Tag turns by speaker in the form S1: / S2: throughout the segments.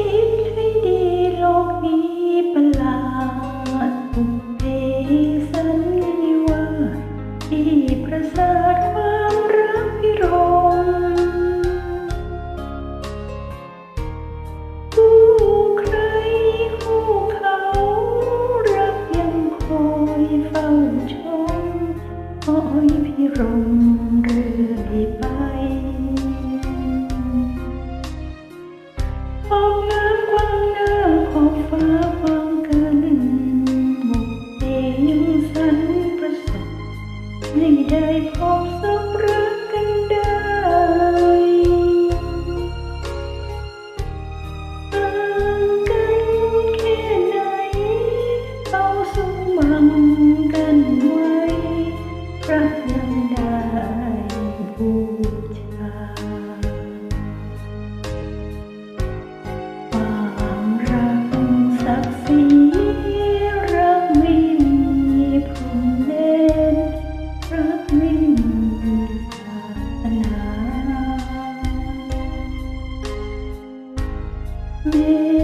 S1: คิดให้ดีโลกนี้ประหลาดบุกเพสันนิาสที่ประเสริความรักพิรมผู้ใครผู้เขารักยังคอยเฝ้าชมคอยพิรมเรื่อยไป Make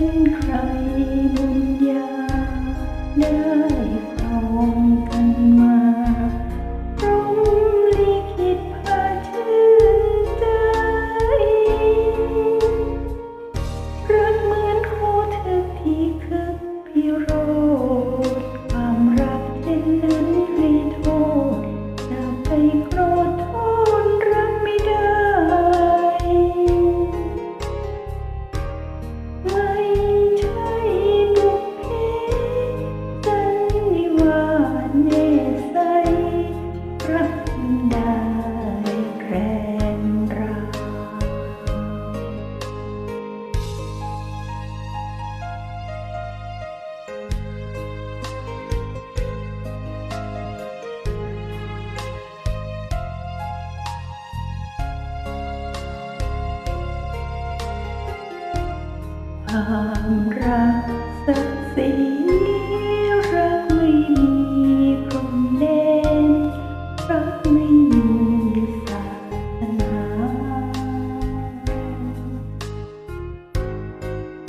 S1: ความรักสักสีรักไม่มีพรมแดนรักไม่มีศาสนา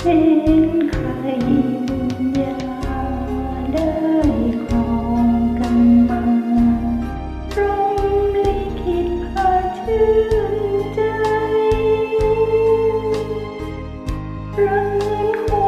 S1: เป็นใครบุญญาได้ 人民